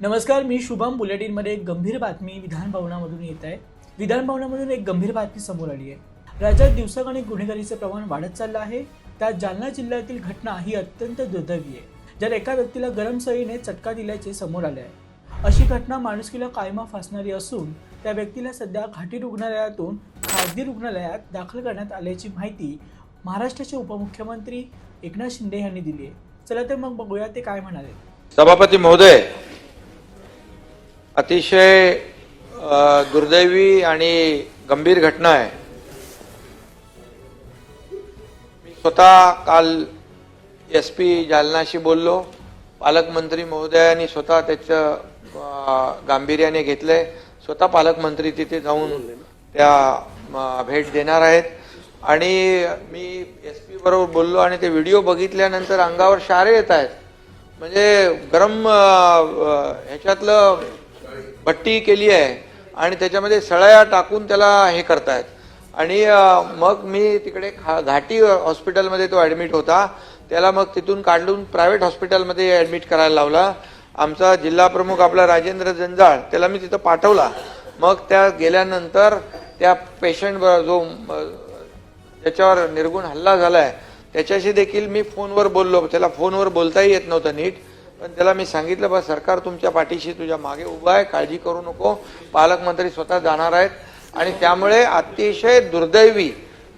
नमस्कार मी शुभम. बुलेटिनमध्ये एक गंभीर बातमी विधान भवनामधून येत आहे. विधानभवनामधून एक गंभीर बातमी समोर आली आहे. राज्यात दिवसागणिक गुन्हेगारीचे प्रमाण वाढत चाललं आहे. त्यात जालना जिल्ह्यातील घटना ही अत्यंत दुर्दैवी आहे ज्यात एका व्यक्तीला गरम सळीने चटका दिल्याचे समोर आले आहे. अशी घटना माणुसकीला कायमा फासणारी असून त्या व्यक्तीला सध्या घाटी रुग्णालयातून खासगी रुग्णालयात दाखल करण्यात आल्याची माहिती महाराष्ट्राचे उपमुख्यमंत्री एकनाथ शिंदे यांनी दिली आहे. चला तर मग बघूया ते काय म्हणाले. सभापती महोदय अतिशय दुर्दैवी आणि गंभीर घटना आहे. मी स्वतः काल एस पी जालनाशी बोललो. पालकमंत्री महोदयांनी स्वतः त्याचं गांभीर्याने घेतलंय. स्वतः पालकमंत्री तिथे जाऊन त्या भेट देणार आहेत. आणि मी एस पी बरोबर बोललो आणि ते व्हिडिओ बघितल्यानंतर अंगावर शारे येत आहेत. म्हणजे गरम ह्याच्यातलं भट्टी केली आहे आणि त्याच्यामध्ये सळया टाकून त्याला हे करतायत. आणि मग मी तिकडे खा घाटी हॉस्पिटलमध्ये तो ॲडमिट होता. त्याला मग तिथून काढून प्रायव्हेट हॉस्पिटलमध्ये ॲडमिट करायला लावला. आमचा जिल्हा प्रमुख आपला राजेंद्र जंजाळ त्याला मी तिथं पाठवला. मग त्या गेल्यानंतर त्या पेशंट जो त्याच्यावर निर्गुण हल्ला झालाय त्याच्याशी देखील मी फोनवर बोललो. त्याला फोनवर बोलताही येत नव्हतं नीट. पण त्याला मी सांगितलं बा सरकार तुमच्या पाठीशी तुझ्या मागे उभं आहे काळजी करू नको. पालकमंत्री स्वतः जाणार आहेत. आणि त्यामुळे अतिशय दुर्दैवी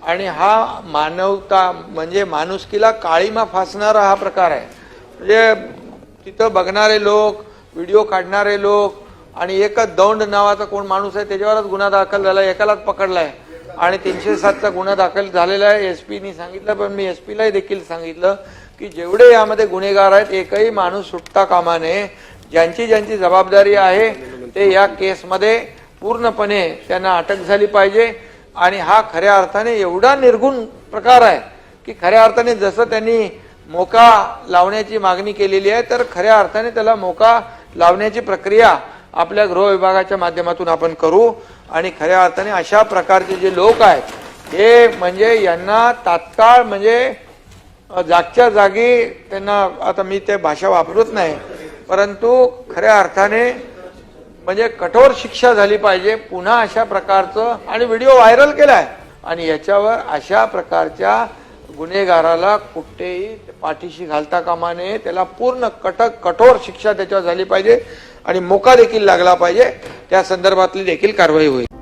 आणि हा मानवता म्हणजे माणुसकीला काळीमा फासणारा हा प्रकार आहे. म्हणजे तिथं बघणारे लोक व्हिडिओ काढणारे लोक आणि एकच दौंड नावाचा कोण माणूस आहे त्याच्यावरच गुन्हा दाखल झाला एकालाच पकडलाय. आणि तीनशे सातचा गुन्हा दाखल झालेला आहे. एस पीनी सांगितलं पण मी एस पीलाही देखील सांगितलं. की जेवढे यामध्ये गुन्हेगार आहेत एकही माणूस सुटता कामा नये. ज्यांची ज्यांची जबाबदारी आहे ते या केसमध्ये पूर्णपणे त्यांना अटक झाली पाहिजे. आणि हा खऱ्या अर्थाने एवढा निर्गुण प्रकार आहे की खऱ्या अर्थाने जसं त्यांनी मोका लावण्याची मागणी केलेली आहे तर खऱ्या अर्थाने त्याला मोका लावण्याची प्रक्रिया आपल्या गृह विभागाच्या माध्यमातून आपण करू. आणि खऱ्या अर्थाने अशा प्रकारचे जे लोक आहेत हे म्हणजे यांना तात्काळ म्हणजे जागच्या जागी त्यांना आता मी ते भाषा वापरत नाही परंतु खऱ्या अर्थाने म्हणजे कठोर शिक्षा झाली पाहिजे पुन्हा अशा प्रकारचं आणि व्हिडिओ व्हायरल केलाय. आणि याच्यावर अशा प्रकारच्या गुन्हेगाराला कुठेही पाठीशी घालता कामा नये त्याला पूर्ण कटक कठोर शिक्षा त्याच्यावर झाली पाहिजे आणि मोका देखील लागला पाहिजे त्या संदर्भातली देखील कारवाई होईल.